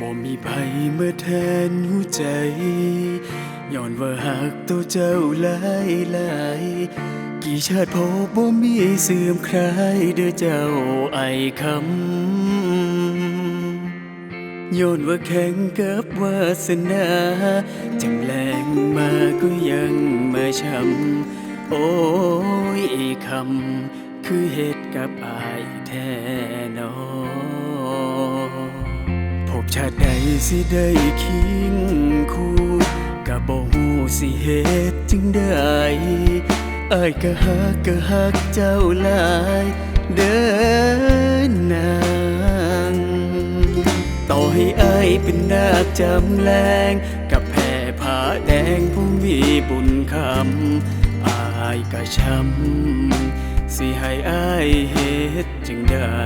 บ่มีภัยเมื่อแทนหัวใจย้อนว่าหากตัวเจ้าหลายหลายกี่ชาติพบบ่มีเสื่อมคลายเด้อเจ้าไอคำโยนว่าแข่งกับวาสนาจำแรงมาก็ยังมาช้ำโอ้ยคำคือเหตุกับอายแท้นอพ บชาติใดสิได้คิงคู่กับบ่ฮู้สิเหตุจึงได้อายก็ฮักก็ฮักเจ้าหลายเดินนางต่อให้อายเป็นนาคจำแรงกับแผ่ผ้าแดงผู้มีบุญคำอายก็ช้ำสิให้อายเหตุจึงได้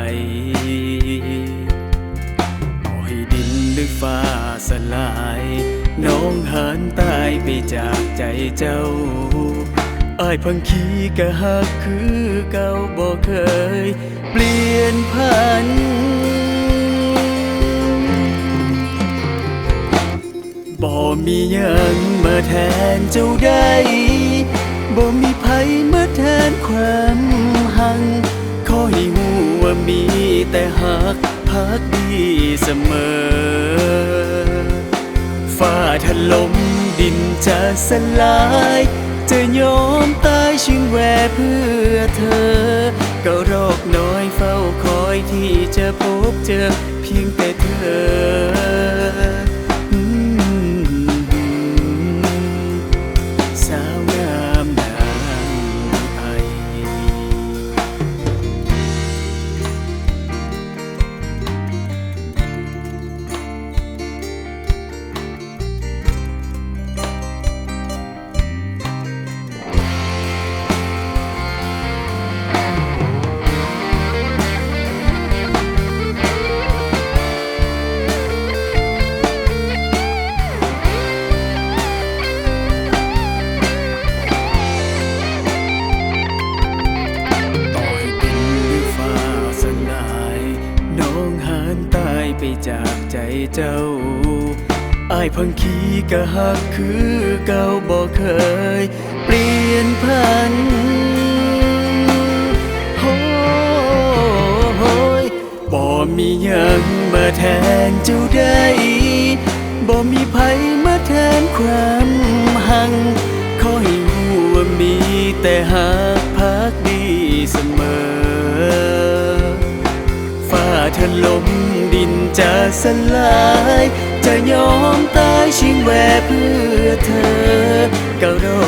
ฟ้าสลาย น้องหานตายไปจากใจเจ้าอายพังคีกะหักคือเก่าบ่เคย เปลี่ยนพัน บ่มียังมาแทนเจ้าได้บ่มีไผมาแทนความหัง ขอให้หูว่ามีแต่หักพักดีเสมอ ลมดินจะสลาย จะยอมตายชิงแวเพื่อเธอ ก็โรคน้อยเฝ้าคอยที่จะพบเจอเพียงแต่เธอ จากใจเจ้าอายพังคีกะหักคือเก่าบ่เคย เปลี่ยนพันโอ้โหยบ่มียังมาแทนเจ้าได้บ่มีไผมาแทนความหัง ขอให้รู้ว่ามีแต่หากพักดีเสมอฟ้าถล่ม จะสลาย จะยอมตายชิงแวเพื่อเธอก็รอยเฝ้าคอย